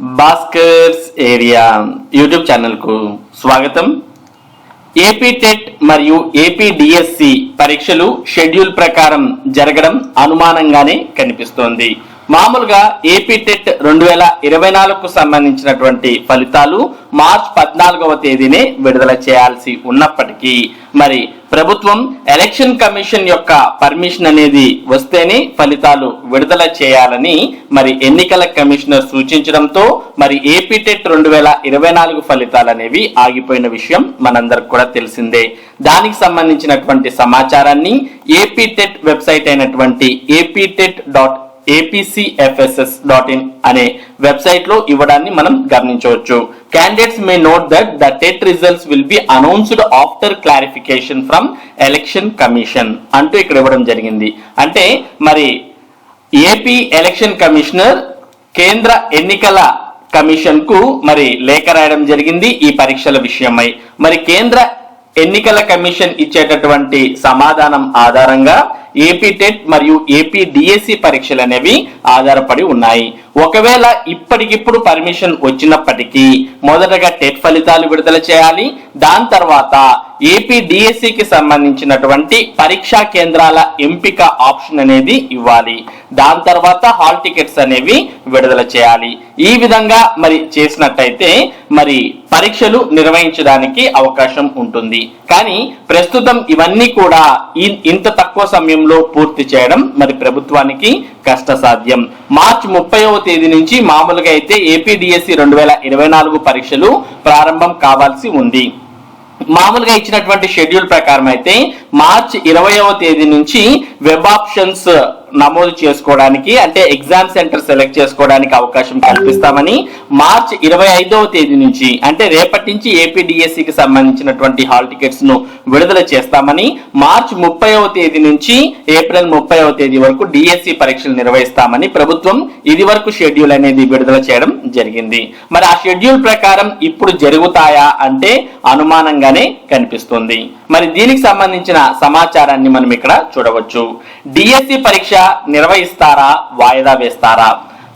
Bhaskar's area YouTube ఛానల్కు స్వాగతం. AP TET మరియు ఏపీ డిఎస్సి పరీక్షలు షెడ్యూల్ ప్రకారం జరగడం అనుమానంగానే కనిపిస్తోంది. మామూలుగా ఏపీ టెట్ రెండు వేల ఇరవై నాలుగుకు సంబంధించినటువంటి ఫలితాలు మార్చ్ పద్నాలుగవ తేదీనే విడుదల చేయాల్సి ఉన్నప్పటికీ మరి ప్రభుత్వం ఎలక్షన్ కమిషన్ యొక్క పర్మిషన్ అనేది వస్తేనే ఫలితాలు విడుదల చేయాలని మరి ఎన్నికల కమిషనర్ సూచించడంతో మరి ఏపీ టెట్ రెండు వేల ఇరవై నాలుగు ఫలితాలు అనేవి ఆగిపోయిన విషయం మనందరికి కూడా తెలిసిందే. దానికి సంబంధించినటువంటి సమాచారాన్ని ఏపీ టెట్ వెబ్సైట్ అయినటువంటి AP TET dot APCFSS dot in అనే వెబ్సైట్లో ఇవ్వడాన్ని మనం గమనించవచ్చు. Candidates may note that the TET results will be announced after clarification from election commission అంటూ ఇక్కడ ఇవ్వడం జరిగింది. అంటే మరి ఏపీ ఎలక్షన్ కమిషనర్ కేంద్ర ఎన్నికల కమిషన్కు మరి లేఖ రాయడం జరిగింది ఈ పరీక్షల విషయమై. మరి కేంద్ర ఎన్నికల కమిషన్ ఇచ్చేటటువంటి సమాధానం ఆధారంగా ఏపీ టెట్ మరియు ఏపీ డిఎస్సి పరీక్షలు అనేవి ఆధారపడి ఉన్నాయి. ఒకవేళ ఇప్పటికిప్పుడు పర్మిషన్ వచ్చినప్పటికీ మొదటగా టెట్ ఫలితాలు విడుదల చేయాలి. దాని తర్వాత ఏపీ డిఎస్సికి సంబంధించినటువంటి పరీక్షా కేంద్రాల ఎంపిక ఆప్షన్ అనేది ఇవ్వాలి. దాని తర్వాత హాల్ టికెట్స్ అనేవి విడుదల చేయాలి. ఈ విధంగా మరి చేసినట్టయితే మరి పరీక్షలు నిర్వహించడానికి అవకాశం ఉంటుంది. కానీ ప్రస్తుతం ఇవన్నీ కూడా ఇంత తక్కువ సమయం సమయంలో పూర్తి చేయడం మరి ప్రభుత్వానికి కష్టసాధ్యం. మార్చి ముప్పైవ తేదీ నుంచి మామూలుగా అయితే ఏపీడిఎస్సి రెండు వేల ఇరవై నాలుగు పరీక్షలు ప్రారంభం కావాల్సి ఉంది. మామూలుగా ఇచ్చినటువంటి షెడ్యూల్ ప్రకారం అయితే మార్చి ఇరవైవ తేదీ నుంచి వెబ్ ఆప్షన్స్ నమోదు చేసుకోవడానికి అంటే ఎగ్జామ్ సెంటర్ సెలెక్ట్ చేసుకోవడానికి అవకాశం కల్పిస్తామని మార్చ్ ఇరవై ఐదవ తేదీ నుంచి అంటే రేపటి నుంచి ఏపీడిఎస్సి కి సంబంధించినటువంటి హాల్ టికెట్స్ను విడుదల చేస్తామని మార్చ్ ముప్పైవ తేదీ నుంచి ఏప్రిల్ ముప్పైవ తేదీ వరకు డిఎస్సి పరీక్షలు నిర్వహిస్తామని ప్రభుత్వం ఇది వరకు షెడ్యూల్ అనేది విడుదల చేయడం జరిగింది. మరి ఆ షెడ్యూల్ ప్రకారం ఇప్పుడు జరుగుతాయా అంటే అనుమానంగానే కనిపిస్తుంది. మరి దీనికి సంబంధించిన సమాచారాన్ని మనం ఇక్కడ చూడవచ్చు. డిఎస్సి పరీక్ష నిర్వహిస్తారా? వాయిదా వేస్తారా?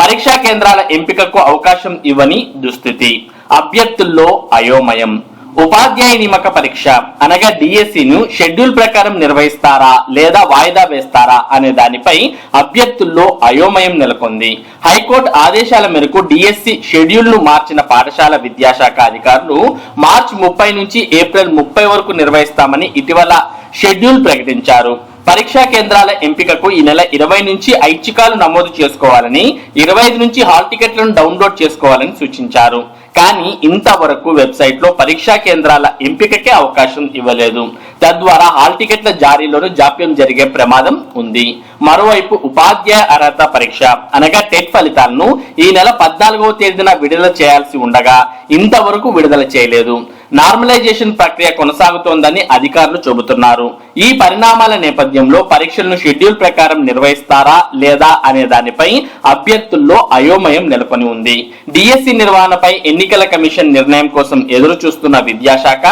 పరీక్షా కేంద్రాల ఎంపికకు అవకాశం ఇవ్వని దుస్థితి. అభ్యర్థుల్లో అయోమయం. ఉపాధ్యాయ నియమక పరీక్ష అనగా డిఎస్సిను షెడ్యూల్ ప్రకారం నిర్వహిస్తారా లేదా వాయిదా వేస్తారా అనే దానిపై అభ్యర్థుల్లో అయోమయం నెలకొంది. హైకోర్టు ఆదేశాల మేరకు డిఎస్సి షెడ్యూల్ను మార్చిన పాఠశాల విద్యాశాఖ అధికారులు మార్చి ముప్పై నుంచి ఏప్రిల్ ముప్పై వరకు నిర్వహిస్తామని ఇటీవల షెడ్యూల్ ప్రకటించారు. పరీక్షా కేంద్రాల ఎంపికకు ఈ నెల ఇరవై నుంచి ఐచ్ఛికాలు నమోదు చేసుకోవాలని ఇరవై ఐదు నుంచి హాల్ టికెట్లను డౌన్లోడ్ చేసుకోవాలని సూచించారు. కానీ ఇంతవరకు వెబ్సైట్లో పరీక్షా కేంద్రాల ఎంపికకే అవకాశం ఇవ్వలేదు. తద్వారా హాల్ టికెట్ల జారీలోనూ జాప్యం జరిగే ప్రమాదం ఉంది. మరోవైపు ఉపాధ్యాయ అర్హత పరీక్ష అనగా టెట్ ఫలితాలను ఈ నెల పద్నాలుగవ తేదీన విడుదల చేయాల్సి ఉండగా ఇంతవరకు విడుదల చేయలేదు. నార్మలైజేషన్ ప్రక్రియ కొనసాగుతోందని అధికారులు చెబుతున్నారు. ఈ పరిణామాల నేపథ్యంలో పరీక్షలను షెడ్యూల్ ప్రకారం నిర్వహిస్తారా లేదా అనే దానిపై అభ్యర్థుల్లో అయోమయం నెలకొని ఉంది. డిఎస్సి నిర్వహణపై ఎన్నికల కమిషన్ నిర్ణయం కోసం ఎదురు చూస్తున్న విద్యాశాఖ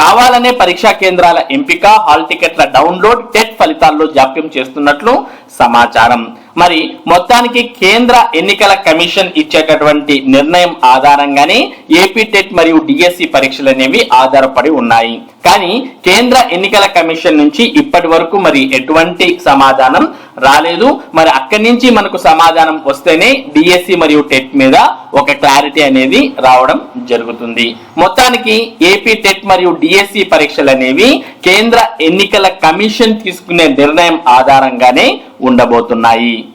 కావాలనే పరీక్షా కేంద్రాల ఎంపిక హాల్ టికెట్ల డౌన్లోడ్ టెట్ ఫలితాల్లో జాప్యం చేస్తున్నట్లు సమాచారం. మరి మొత్తానికి కేంద్ర ఎన్నికల కమిషన్ ఇచ్చేటటువంటి నిర్ణయం ఆధారంగానే ఏపీ టెట్ మరియు డిఎస్సి పరీక్షలు అనేవి ఆధారపడి ఉన్నాయి. కానీ కేంద్ర ఎన్నికల కమిషన్ నుంచి ఇప్పటి వరకు మరి ఎటువంటి సమాధానం రాలేదు. మరి అక్కడి నుంచి మనకు సమాధానం వస్తేనే డిఎస్సి మరియు టెట్ మీద ఒక క్లారిటీ అనేది రావడం జరుగుతుంది. మొత్తానికి ఏపీ టెట్ మరియు డిఎస్సి పరీక్షలు అనేవి కేంద్ర ఎన్నికల కమిషన్ తీసుకునే నిర్ణయం ఆధారంగానే ఉండబోతున్నాయి.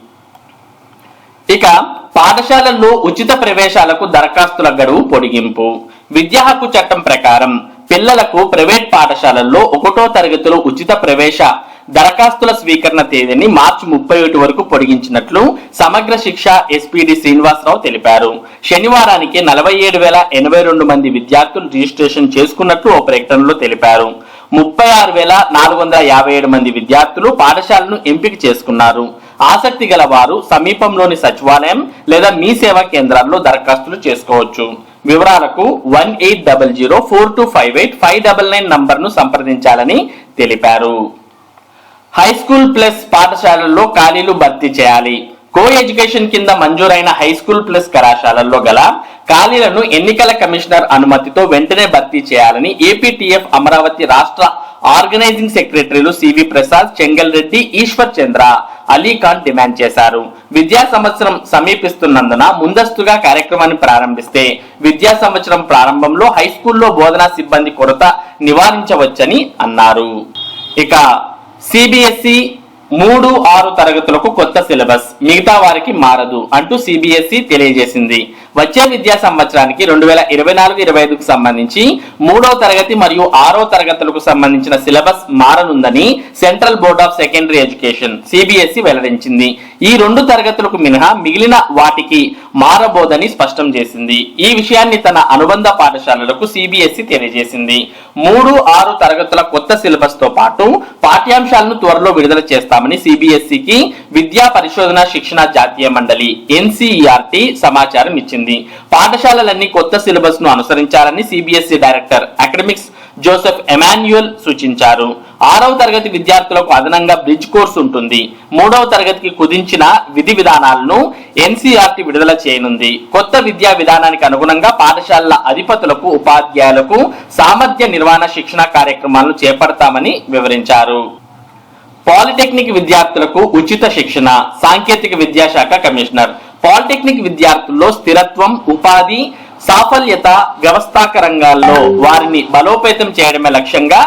ఇక పాఠశాలల్లో ఉచిత ప్రవేశాలకు దరఖాస్తుల గడువు పొడిగింపు. విద్యా హక్కు చట్టం ప్రకారం పిల్లలకు ప్రైవేట్ పాఠశాలల్లో ఒకటో తరగతిలో ఉచిత ప్రవేశ దరఖాస్తుల స్వీకరణ తేదీని మార్చి ముప్పై ఒకటి వరకు పొడిగించినట్లు సమగ్ర శిక్ష ఎస్పీడి శ్రీనివాసరావు తెలిపారు. శనివారానికి నలభై ఏడు వేల ఎనభై రెండు మంది విద్యార్థులు రిజిస్ట్రేషన్ చేసుకున్నట్లు ఓ ప్రకటనలో తెలిపారు. ముప్పై ఆరు వేల నాలుగు వందల యాభై ఏడు మంది విద్యార్థులు పాఠశాలను ఎంపిక చేసుకున్నారు. ఆసక్తి గల వారు సమీపంలోని సచివాలయం లేదా మీ సేవా కేంద్రాల్లో దరఖాస్తులు చేసుకోవచ్చు. వివరాలకు one eight double zero four two five eight five double nine నంబర్ను సంప్రదించాలని తెలిపారు. హై స్కూల్ ప్లస్ పాఠశాలల్లో ఖాళీలు భర్తీ చేయాలి. కో ఎడ్యుకేషన్ కింద మంజూరైన హై స్కూల్ ప్లస్ కళాశాలల్లో గల ఖాళీలను ఎన్నికల కమిషనర్ అనుమతితో వెంటనే భర్తీ చేయాలని ఏపీటీఎఫ్ అమరావతి రాష్ట్ర organizing secretaries CV Prasad Chengal Reddy Eshwar Chandra Ali Khan demand చేశారు. విద్యా సంవత్సరం సమీపిస్తున్నందున ముందస్తుగా కార్యక్రమాన్ని ప్రారంభిస్తే విద్యా సంవత్సరం ప్రారంభంలో హై స్కూల్లో బోధనా సిబ్బంది కొరత నివారించవచ్చని అన్నారు. ఇక సిబిఎస్ఈ మూడు ఆరు తరగతులకు కొత్త సిలబస్. మిగతా వారికి మారదు అంటూ సిబిఎస్ఈ తెలియజేసింది. వచ్చే విద్యా సంవత్సరానికి రెండు వేల ఇరవై నాలుగు ఇరవై ఐదుకు సంబంధించి మూడో తరగతి మరియు ఆరో తరగతులకు సంబంధించిన సిలబస్ మారనుందని central board of secondary education CBSE వెల్లడించింది. ఈ రెండు తరగతులకు మినహా మిగిలిన వాటికి మారబోదని స్పష్టం చేసింది. ఈ విషయాన్ని తన అనుబంధ పాఠశాలలకు సిబిఎస్ఈ తెలియజేసింది. మూడు ఆరు తరగతుల కొత్త సిలబస్తో పాటు పాఠ్యాంశాలను త్వరలో విడుదల చేస్తామని సిబిఎస్ఈకి విద్యా పరిశోధన శిక్షణ జాతీయ మండలి ఎన్సీఈఆర్టీ సమాచారం ఇచ్చింది. పాఠశాలలన్నీ కొత్త సిలబస్ను అనుసరించాలని CBSE director academics Joseph Emmanuel సూచించారు. ఆరవ తరగతి విద్యార్థులకు అదనంగా బ్రిడ్జ్ కోర్సు ఉంటుంది. మూడవ తరగతికి కుదించిన విధి విధానాలను ఎన్సీఆర్టీ విడుదల చేయనుంది. కొత్త విద్యా విధానానికి అనుగుణంగా పాఠశాలల అధిపతులకు ఉపాధ్యాయులకు సామర్థ్య నిర్వహణ శిక్షణ కార్యక్రమాలను చేపడతామని వివరించారు. పాలిటెక్నిక్ విద్యార్థులకు ఉచిత శిక్షణ సాంకేతిక విద్యాశాఖ కమిషనర్. పాలిటెక్నిక్ విద్యార్థుల్లో స్థిరత్వం ఉపాధి సాఫల్యత వ్యవస్థాక రంగాల్లో వారిని బలోపేతం చేయడమే లక్ష్యంగా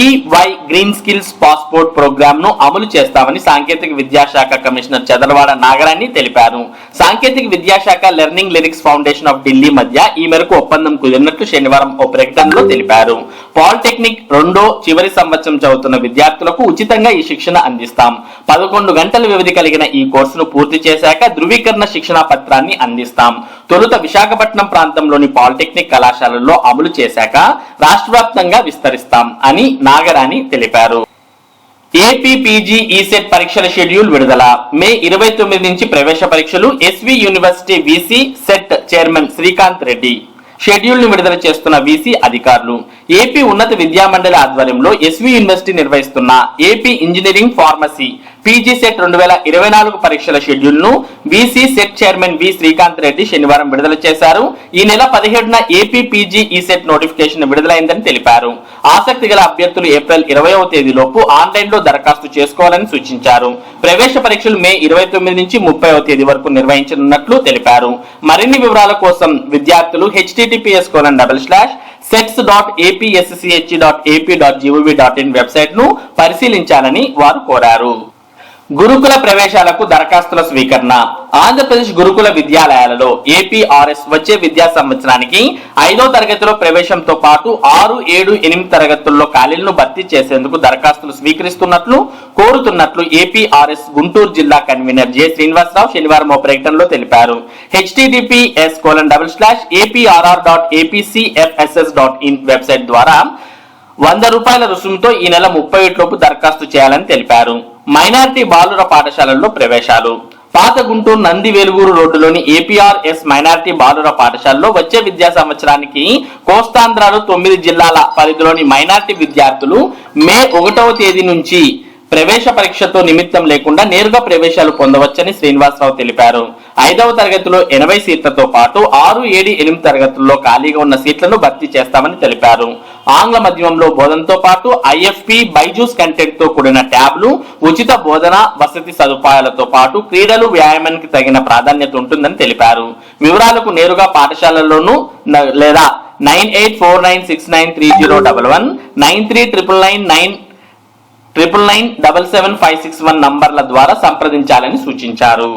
ఈ వై గ్రీన్ స్కిల్స్ పాస్పోర్ట్ ప్రోగ్రామ్ను అమలు చేస్తామని సాంకేతిక విద్యాశాఖ కమిషనర్ చదలవాడ నాగరాణి తెలిపారు. సాంకేతిక విద్యాశాఖ learning lyrics foundation of Delhi మధ్య ఈ మేరకు ఒప్పందం కుదిరినట్లు శనివారం ఓ ప్రకటనలో తెలిపారు. పాలిటెక్నిక్ రెండో చివరి సంవత్సరం చదువుతున్న విద్యార్థులకు ఉచితంగా ఈ శిక్షణ అందిస్తాం. పదకొండు గంటల వ్యవధి కలిగిన ఈ కోర్సును పూర్తి చేశాక ధృవీకరణ శిక్షణా పత్రాన్ని అందిస్తాం. తొలుత విశాఖపట్నం ప్రాంతంలోని పాలిటెక్నిక్ కళాశాలల్లో అమలు చేశాక రాష్ట్ర వ్యాప్తంగా విస్తరిస్తాం అని నాగరాణి తెలిపారు. ఏపీ పీజీ ఈసెట్ పరీక్షల షెడ్యూల్ విడుదల. మే ఇరవై తొమ్మిది నుంచి ప్రవేశ పరీక్షలు SV university VC CET chairman Srikanth Reddy. షెడ్యూల్ను విడుదల చేస్తున్న వీసీ అధికారులు. ఏపీ ఉన్నత విద్యామండలి ఆధ్వర్యంలో ఎస్వి యూనివర్సిటీ నిర్వహిస్తున్న AP engineering pharmacy PG CET రెండు వేల ఇరవై నాలుగు పరీక్షల షెడ్యూల్ను BC CET chairman V Srikanth Reddy శనివారం విడుదల చేశారు. ఈ నెల పదిహేడున AP PG E CET notification విడుదలైందని తెలిపారు. ఆసక్తి గల అభ్యర్థులు ఏప్రిల్ ఇరవైవ తేదీలోపు ఆన్లైన్లో దరఖాస్తు చేసుకోవాలని సూచించారు. ప్రవేశ పరీక్షలు మే ఇరవై తొమ్మిది నుంచి ముప్పైవ తేదీ వరకు నిర్వహించనున్నట్లు తెలిపారు. మరిన్ని వివరాల కోసం విద్యార్థులు HTTPS colon double slash CETs dot APSCHE dot AP dot gov dot in వెబ్సైట్ను పరిశీలించాలని వారు కోరారు. గురుకుల ప్రవేశాలకు దరఖాస్తుల స్వీకరణ. ఆంధ్రప్రదేశ్ గురుకుల విద్యాలయాలలో ఏపీఆర్ఎస్ వచ్చే విద్యా సంవత్సరానికి ఐదో తరగతిలో ప్రవేశంతో పాటు ఆరు ఏడు ఎనిమిది తరగతుల్లో ఖాళీలను భర్తీ చేసేందుకు దరఖాస్తులు స్వీకరిస్తున్నట్లు కోరుతున్నట్లు ఏపీఆర్ఎస్ గుంటూరు జిల్లా కన్వీనర్ జె శ్రీనివాసరావు శనివారం ఓ ప్రకటనలో తెలిపారు. HTTPS colon double slash APRR dot APCFSS dot in website ద్వారా వంద రూపాయల రుసుముతో ఈ నెల ముప్పై లోపు దరఖాస్తు చేయాలని తెలిపారు. మైనార్టీ బాలుర పాఠశాలల్లో ప్రవేశాలు. పాత గుంటూరు నంది వెలుగురు రోడ్డులోని ఏపీఆర్ఎస్ మైనార్టీ బాలుర పాఠశాలలో వచ్చే విద్యా సంవత్సరానికి కోస్తాంధ్రాలు తొమ్మిది జిల్లాల పరిధిలోని మైనార్టీ విద్యార్థులు మే ఒకటవ తేదీ నుంచి ప్రవేశ పరీక్షతో నిమిత్తం లేకుండా నేరుగా ప్రవేశాలు పొందవచ్చని శ్రీనివాసరావు తెలిపారు. ఐదవ తరగతిలో ఎనభై సీట్లతో పాటు ఆరు ఏడు ఎనిమిది తరగతుల్లో ఖాళీగా ఉన్న సీట్లను భర్తీ చేస్తామని తెలిపారు. ఆంగ్ల మాధ్యమంలో బోధనతో పాటు ఐఎఫ్పి బైజూస్ కంటెంట్తో కూడిన ట్యాబ్లు ఉచిత బోధన వసతి సదుపాయాలతో పాటు క్రీడలు వ్యాయామానికి తగిన ప్రాధాన్యత ఉంటుందని తెలిపారు. వివరాలకు నేరుగా పాఠశాలల్లోనూ లేదా nine eight four nine six nine three zero double one nine three triple nine nine triple nine double seven five six one నంబర్ల ద్వారా సంప్రదించాలని సూచించారు.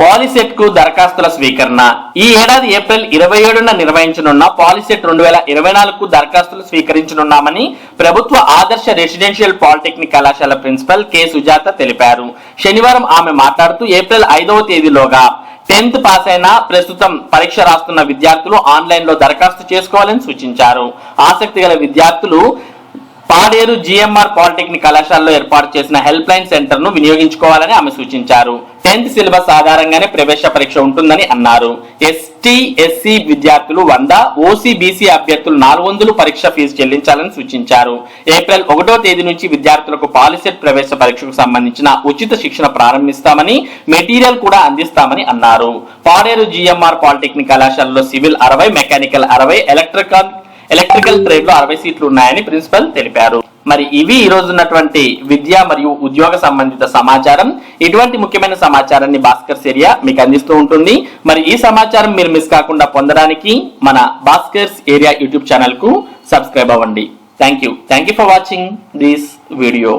పాలిసెట్కు దరఖాస్తుల స్వీకరణ. ఈ ఏడాది ఏప్రిల్ ఇరవై ఏడున నిర్వహించనున్న పాలిసెట్ రెండు వేల ఇరవై నాలుగు దరఖాస్తులు స్వీకరించనున్నామని ప్రభుత్వ ఆదర్శ రెసిడెన్షియల్ పాలిటెక్నిక్ కళాశాల ప్రిన్సిపల్ కె. సుజాత తెలిపారు. శనివారం ఆమె మాట్లాడుతూ ఏప్రిల్ ఐదవ తేదీలోగా టెన్త్ పాస్ అయిన ప్రస్తుతం పరీక్ష రాస్తున్న విద్యార్థులు ఆన్లైన్లో దరఖాస్తు చేసుకోవాలని సూచించారు. ఆసక్తి గల విద్యార్థులు పాడేరు జిఎంఆర్ పాలిటెక్నిక్ కళాశాలలో ఏర్పాటు చేసిన హెల్ప్ లైన్ సెంటర్ను వినియోగించుకోవాలని ఆమె సూచించారు. టెన్త్ సిలబస్ ఆధారంగానే ప్రవేశ పరీక్ష ఉంటుందని అన్నారు. ఎస్టీ ఎస్సీ విద్యార్థులు వంద ఓసీ బీసీ అభ్యర్థులు నాలుగు వందలు పరీక్ష ఫీజు చెల్లించాలని సూచించారు. ఏప్రిల్ ఒకటో తేదీ నుంచి విద్యార్థులకు పాలిసెట్ ప్రవేశ పరీక్షకు సంబంధించిన ఉచిత శిక్షణ ప్రారంభిస్తామని మెటీరియల్ కూడా అందిస్తామని అన్నారు. పాడేరు జిఎంఆర్ పాలిటెక్నిక్ కళాశాలలో సివిల్ అరవై మెకానికల్ అరవై ఎలక్ట్రికల్ ఎలక్ట్రికల్ ట్రేడ్లో అరవై సీట్లు ఉన్నాయని ప్రిన్సిపల్ తెలిపారు. మరి ఇవి ఈ రోజు ఉన్నటువంటి విద్య మరియు ఉద్యోగ సంబంధిత సమాచారం. ఇటువంటి ముఖ్యమైన సమాచారాన్ని భాస్కర్ ఏరియా మీకు అందిస్తూ ఉంటుంది. మరి ఈ సమాచారం మీరు మిస్ కాకుండా పొందడానికి మన భాస్కర్స్ ఏరియా యూట్యూబ్ ఛానల్కు సబ్స్క్రైబ్ అవ్వండి. Thank you thank you for watching this video.